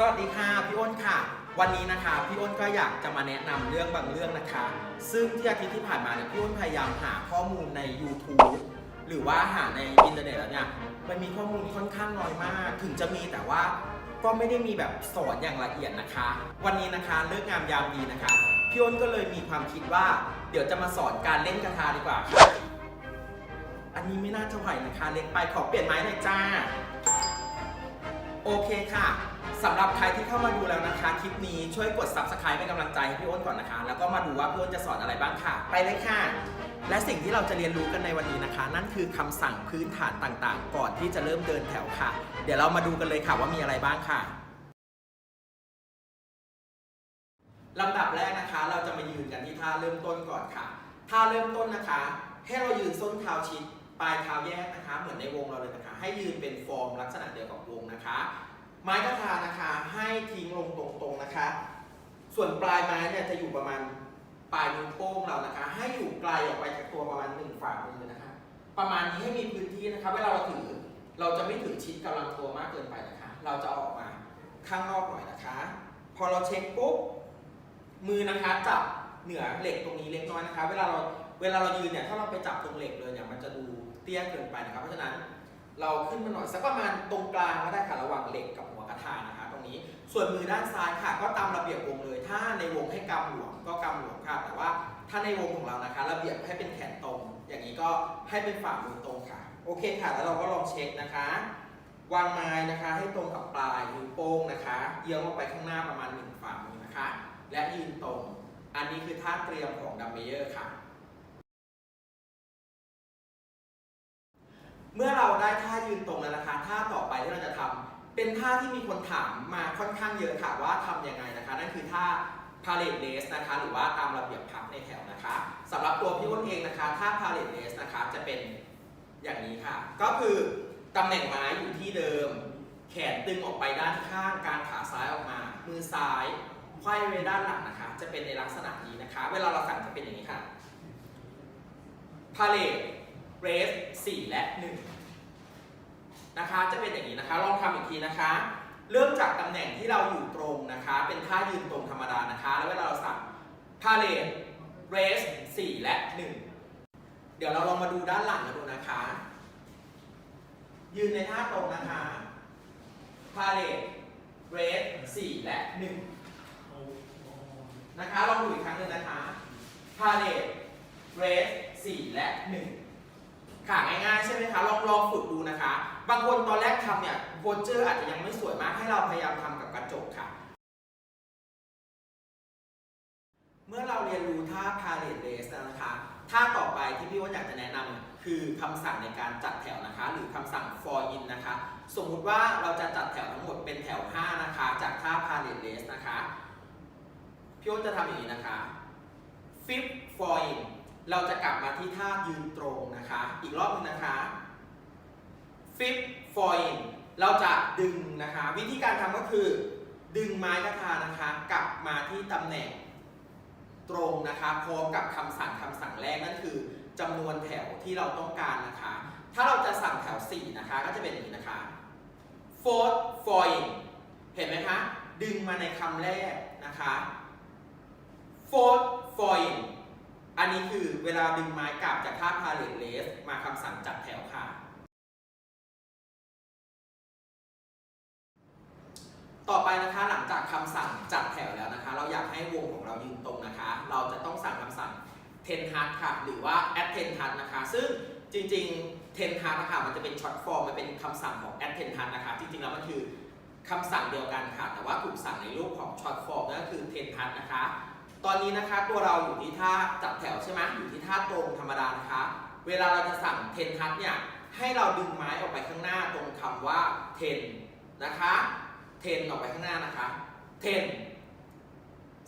สวัสดีค่ะพี่อ้นค่ะ วันนี้นะคะพี่อ้นก็อยากจะมาแนะนำเรื่องบางเรื่องนะคะ ซึ่งที่อาทิตย์ที่ผ่านมาเนี่ยพี่อ้นพยายามหาข้อมูลใน YouTube หรือว่าหาในอินเทอร์เน็ตแล้วเนี่ยมันมีข้อมูลค่อนข้างน้อยมาก ถึงจะมีแต่ว่าก็ไม่ได้มีแบบสอนอย่างละเอียดนะคะ วันนี้นะคะเลิกงามยามดีนะคะพี่อ้นก็เลยมีความคิดว่า เดี๋ยวจะมาสอนการเล่นกระทาดีกว่าค่ะอันนี้ไม่น่าจะไหวนะคะ เล็กไปขอเปลี่ยนไม้หน่อยจ้า โอเคค่ะ สำหรับใครที่เข้ามาดูแล้วนะคะ คลิปนี้ช่วยกด subscribe เป็นกำลังใจให้พี่อ้นก่อนนะคะ แล้วก็มาดูว่าพี่อ้นจะสอนอะไรบ้างค่ะ ไปเลยค่ะ และสิ่งที่เราจะเรียนรู้กันในวันนี้นะคะ นั่นคือคำสั่งพื้นฐานต่างๆ ก่อนที่จะเริ่มเดินแถวค่ะ เดี๋ยวเรามาดูกันเลยค่ะว่ามีอะไรบ้างค่ะลำดับแรกนะคะ เราจะมายืนกันที่ท่าเริ่มต้นก่อนค่ะท่าเริ่มต้นนะคะ ให้เรายืนส้นเท้าชิดปลายเท้าแยกนะคะ เหมือนในวงเราเลยนะคะ ให้ยืนเป็นฟอร์มลักษณะเดียวกับวงนะคะ ไม้กระทานะคะให้ทิ้งลงตรงๆนะคะ ส่วนปลายไม้เนี่ยจะอยู่ประมาณปลายนิ้วโป้งเรานะคะ ให้อยู่ไกลออกไปจากตัวประมาณหนึ่งฝ่ามือนะคะ ประมาณนี้ให้มีพื้นที่นะคะ เวลาเราถือ เราจะไม่ถือชิดกำลังตัวมากเกินไปนะคะ เราจะอออกมาข้างนอกหน่อยนะคะ พอเราเช็คปุ๊บมือนะคะจับเหนือเหล็กตรงนี้เล็กน้อยนะคะ เวลาเราเวลาเรายืนเนี่ยถ้าเราไปจับตรงเหล็กเลยเนี่ยมันจะดูเตี้ยเกินไปนะครับ เพราะฉะนั้นเราขึ้นมาหน่อยสักประมาณตรงกลางก็ได้ค่ะระหว่างเหล็กกับ หัวกระทานะคะตรงนี้ส่วนมือด้านซ้ายค่ะ ก็ตามระเบียบวงเลย ถ้าในวงให้กำหลวมก็กำหลวมค่ะ แต่ว่าถ้าในวงของเรานะคะ ระเบียบให้เป็นแขนตรง อย่างนี้ก็ให้เป็นฝ่ามือตรงค่ะ โอเคค่ะ แล้วเราก็ลองเช็คนะคะ วางไม้นะคะให้ตรงกับปลายนิ้วโป้งนะคะเอียงออกไปข้างหน้าประมาณหนึ่งฝ่ามือนะคะ และยืนตรง อันนี้คือท่าเตรียมของดัมเมเยอร์ค่ะเมื่อเราได้ท่ายืนตรงแล้วนะคะ ท่าต่อไปที่เราจะทำ เป็นท่าที่มีคนถามมาค่อนข้างเยอะค่ะว่าทำยังไงนะคะ นั่นคือท่า palette race นะคะ หรือว่าตามระเบียบพับในแถวนะคะสำหรับตัวพี่อ้นเองนะคะท่า palette race นะคะจะเป็นอย่างนี้ค่ะ ก็คือตำแหน่งไม้อยู่ที่เดิม แขนตึงออกไปด้านข้างกางขาซ้ายออกมา มือซ้ายไขว้ไว้ด้านหลังนะคะ จะเป็นในลักษณะนี้นะคะ เวลาเราสั่งจะเป็นอย่างนี้ค่ะ palette race 4และ1นะคะ จะเป็นอย่างนี้นะคะ ลองทำอีกทีนะคะ เริ่มจากตำแหน่งที่เราอยู่ตรงนะคะ เป็นท่ายืนตรงธรรมดานะคะ แล้วเวลาเราสั่ง palette race 4และ1เดี๋ยวเราลองมาดูด้านหลังกันดูนะคะ ยืนในท่าตรงนะคะ palette race 4และ1นะคะลองดูอีกครั้งหนึ่งนะคะ palette race 4และ1 ค่ะง่ายๆใช่ไหมคะลองลองฝึกดูนะคะ บางคนตอนแรกทำเนี่ยโพสเจอร์อาจจะยังไม่สวยมากให้เราพยายามทำกับกระจกค่ะ เมื่อเราเรียนรู้ท่า palette race แล้วนะคะท่าต่อไปที่พี่ว่าอยากจะแนะนำคือคำสั่งในการจัดแถวนะคะ หรือคำสั่ง for in นะคะ สมมุติว่าเราจะจัดแถวทั้งหมดเป็นแถว 5 นะคะ จากท่า palette race นะคะ พี่อ้นจะทำอย่างนี้นะคะ flip for in เราจะกลับมาที่ท่ายืนตรงนะคะ อีกรอบหนึงนะคะ flip for in เราจะดึงนะคะ วิธีการทำก็คือ ดึงไม้กระทานะคะ กลับมาที่ตำแหน่งตรงนะคะพร้อมกับคำสั่งคำสั่งแรกนั่นคือจำนวนแถวที่เราต้องการนะคะ ถ้าเราจะสั่งแถว 4 นะคะ ก็จะเป็นอย่างนี้นะคะ fourth f o i n เห็นไหมคะ ดึงมาในคำแรกนะคะ fourth for in อันนี้คือเวลาดึงไม้กลับจากท่า palette race มาคำสั่งจัดแถวค่ะ ต่อไปนะคะหลังจากคำสั่งจัดแถวแล้วนะคะ เราอยากให้วงของเรายืนตรงนะคะ เราจะต้องสั่งคำสั่ง ten hard ค่ะ หรือว่า add ten hard นะคะ ซึ่งจริงๆ ten hard นะคะมันจะเป็น short form มันเป็นคำสั่งของ add ten hard นะคะ จริงๆ แล้วมันคือคำสั่งเดียวกันค่ะ แต่ว่าถูกสั่งในรูปของ short form นั่นก็คือ ten hard นะคะ ตอนนี้นะคะตัวเราอยู่ที่ท่าจับแถวใช่ไหมอยู่ที่ท่าตรงธรรมดานะคะ เวลาเราจะสั่ง ten hard เนี่ยให้เราดึงไม้ออกไปข้างหน้าตรงคำว่า ten นะคะเทนออกไปข้างหน้านะคะเทน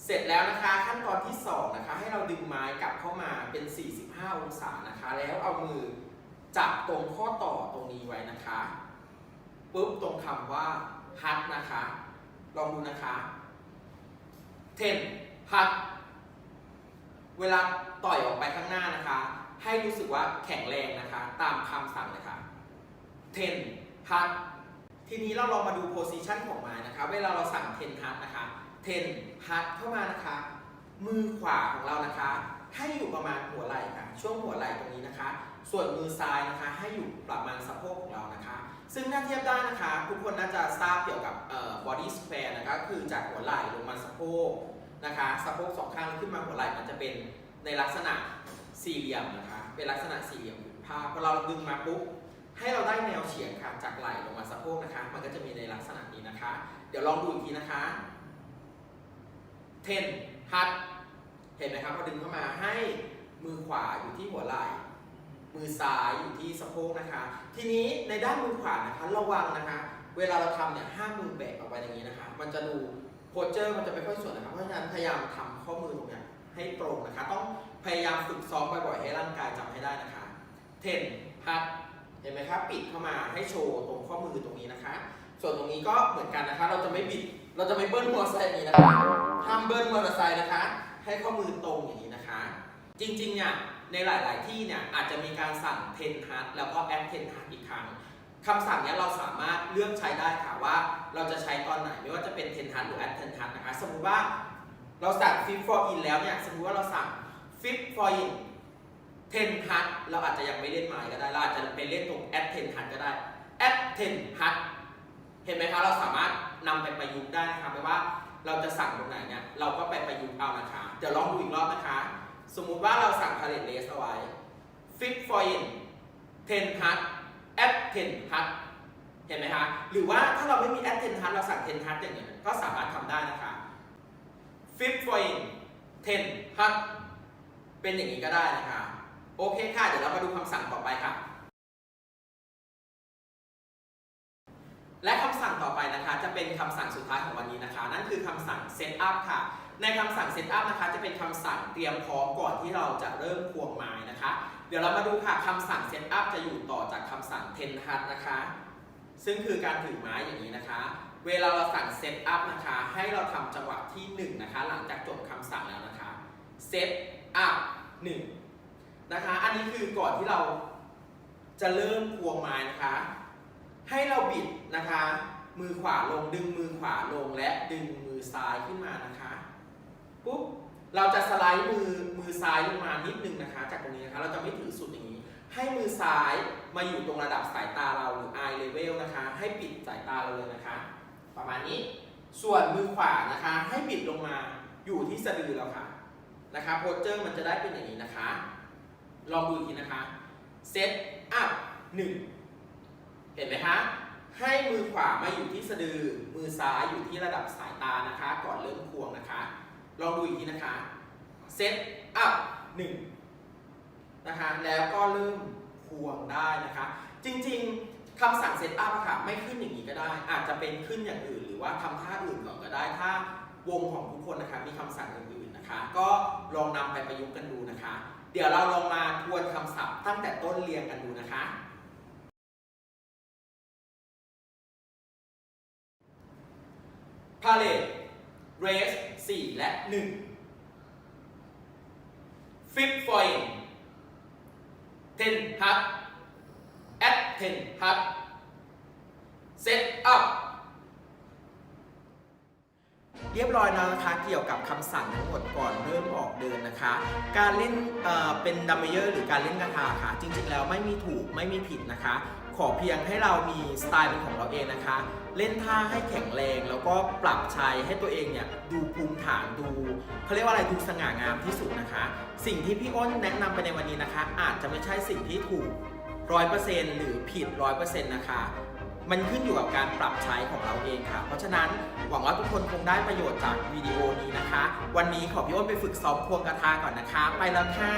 เสร็จแล้วนะคะขั้นตอนที่2นะคะให้เราดึงไม้กลับเข้ามาเป็น 45 องศานะคะ แล้วเอามือจับตรงข้อต่อตรงนี้ไว้นะคะปุ๊บตรงคำว่าฮัทนะคะ ลองดูนะคะเทน ฮัทเวลาต่อยออกไปข้างหน้านะคะ ให้รู้สึกว่าแข็งแรงนะคะ ตามคำสั่งเลยค่ะเทนฮัททีนี้เราลองมาดูโพซิชันของไม้นะคะ เวลาเราสั่งเทนฮัทนะคะเทนฮัทเข้ามานะคะ มือขวาของเรานะคะ ให้อยู่ประมาณหัวไหล่ค่ะ ช่วงหัวไหล่ตรงนี้นะคะ ส่วนมือซ้ายนะคะ ให้อยู่ประมาณสะโพกของเรานะคะ ซึ่งถ้าเทียบได้นะคะทุกคนน่าจะทราบเกี่ยวกับเอ่อ body square นะคะ คือจากหัวไหล่ลงมาสะโพก นะคะสะโพกสองข้างขึ้นมาหัวไหล่มันจะเป็นในลักษณะสี่เหลี่ยมนะคะ เป็นลักษณะสี่เหลี่ยมผืนผ้าพอเราดึงมาปุ๊บให้เราได้แนวเฉียงค่ะจากไหล่ลงมาสะโพกนะคะ มันก็จะมีในลักษณะนี้นะคะ เดี๋ยวลองดูอีกทีนะคะเทนฮัทเห็นไหมครับพอดึงเข้ามาให้มือขวาอยู่ที่หัวไหล่มือซ้ายอยู่ที่สะโพกนะคะ ทีนี้ในด้านมือขวานะคะระวังนะคะ เวลาเราทำเนี่ยห้ามมือแบกออกไปอย่างนี้นะคะ มันจะดู โพสเจอร์มันจะไม่ค่อยสวยนะคะเพราะฉะนั้นพยายามทำข้อมือตรงเนี้ยให้ตรงนะคะ ต้องพยายามฝึกซ้อมบ่อยๆให้ร่างกายจำให้ได้นะคะเทนฮัทเห็นไหมครับปิดเข้ามาให้โชว์ตรงข้อมือตรงนี้นะคะ ส่วนตรงนี้ก็เหมือนกันนะคะ เราจะไม่บิด เราจะไม่เบิ้ลมอเตอร์ไซค์นี้นะคะห้ามเบิ้ลมอเตอร์ไซค์นะคะ ให้ข้อมือตรงอย่างนี้นะคะ จริงๆเนี่ยในหลาย ๆ ที่เนี่ยอาจจะมีการสั่งเทนฮัทแล้วก็แอดเทนฮัทอีกครั้ง คำสั่งนี้เราสามารถเลือกใช้ได้ค่ะว่าเราจะใช้ตอนไหน ไม่ว่าจะเป็นเทนฮัทหรือแอดเทนฮัทนะคะสมมุติว่าเราสั่งฟิปฟอร์อินแล้วเนี่ยสมมุติว่าเราสั่งฟิปฟอร์อินเทนฮัทเราอาจจะยังไม่เล่นไม้ก็ได้เราอาจจะไปเล่นตรงแอดเทนฮัทก็ได้แอดเทนฮัทเห็นไหมคะเราสามารถนำไปประยุกต์ได้นะคะไม่ว่าเราจะสั่งตรงไหนเนี่ยเราก็ไปประยุกต์เอานะคะเดี๋ยวลองดูอีกรอบนะคะ สมมุติว่าเราสั่ง palette lace เอาไว้ fit for in 10 hut at 10 hut เห็นไหมคะหรือว่าถ้าเราไม่มี at 10 hut เราสั่ง10 hut อย่างเงี้ยก็สามารถทำได้นะคะ fit for in 10 hut เป็นอย่างนี้ก็ได้นะคะ โอเคค่ะ เดี๋ยวเรามาดูคำสั่งต่อไปค่ะ และคำสั่งต่อไปนะคะ จะเป็นคำสั่งสุดท้ายของวันนี้นะคะ นั่นคือคำสั่ง set up ค่ะ ในคำสั่ง set up นะคะ จะเป็นคำสั่งเตรียมพร้อมก่อนที่เราจะเริ่มควงไม้นะคะ เดี๋ยวเรามาดูค่ะคำสั่ง set up จะอยู่ต่อจากคำสั่ง ten hut นะคะ ซึ่งคือการถือไม้อย่างนี้นะคะ เวลาเราสั่ง set up นะคะ ให้เราทำจังหวะที่1นะคะ หลังจากจบคำสั่งแล้วนะคะ set up 1นะคะ อันนี้คือก่อนที่เราจะเริ่มควงไม้นะคะ ให้เราบิดนะคะ มือขวาลงดึงมือขวาลงและดึงมือซ้ายขึ้นมานะคะปุ๊บ เราจะสไลด์มือมือซ้ายลงมานิดนึงนะคะ จากตรงนี้นะคะ เราจะไม่ถือสุดอย่างนี้ ให้มือซ้ายมาอยู่ตรงระดับสายตาเราหรือ eye level นะคะ ให้ปิดสายตาเราเลยนะคะ ประมาณนี้ ส่วนมือขวานะคะ ให้บิดลงมาอยู่ที่สะดือเราค่ะนะคะโพสเจอร์มันจะได้เป็นอย่างนี้นะคะ ลองดูอีกทีนะคะเซตอัพหนึ่งเห็นไหมคะให้มือขวามาอยู่ที่สะดือ มือซ้ายอยู่ที่ระดับสายตานะคะ ก่อนเริ่มควงนะคะ ลองดูอีกทีนะคะเซตอัพหนึ่งนะคะแล้วก็เริ่มควงได้นะคะ จริงๆคำสั่งเซตอัพค่ะไม่ขึ้นอย่างนี้ก็ได้ อาจจะเป็นขึ้นอย่างอื่น หรือว่าทำท่าอื่นก่อนก็ได้ ถ้าวงของทุกคนนะคะมีคำสั่งอื่นๆนะคะ ก็ลองนำไปประยุกต์กันดูนะคะ เดี๋ยวเราลองมาทวนคำศัพท์ตั้งแต่ต้นเรียงกันดูนะคะพาเลต เรส4และ1ฟิปฟอยล์10ฮัทแอด10ฮัทเซตอัพเรียบร้อยแล้วนะคะเกี่ยวกับคำสั่งทั้งหมดก่อนเริ่มออกเดินนะคะ การเล่นเอ่อเป็นดัมเมเยอร์หรือการเล่นกระทาค่ะ จริงๆแล้วไม่มีถูกไม่มีผิดนะคะ ขอเพียงให้เรามีสไตล์เป็นของเราเองนะคะ เล่นท่าให้แข็งแรงแล้วก็ปรับใช้ให้ตัวเองเนี่ยดูภูมิฐานดูเขาเรียกว่าอะไรดูสง่างามที่สุดนะคะ สิ่งที่พี่อ้นแนะนำไปในวันนี้นะคะ อาจจะไม่ใช่สิ่งที่ถูกร้อยเปอร์เซ็นต์หรือผิดร้อยเปอร์เซ็นต์นะคะมันขึ้นอยู่กับการปรับใช้ของเราเองค่ะ เพราะฉะนั้นหวังว่าทุกคนคงได้ประโยชน์จากวิดีโอนี้นะคะ วันนี้ขอพี่อ้นไปฝึกซ้อมควงกระทาก่อนนะคะ ไปแล้วค่ะ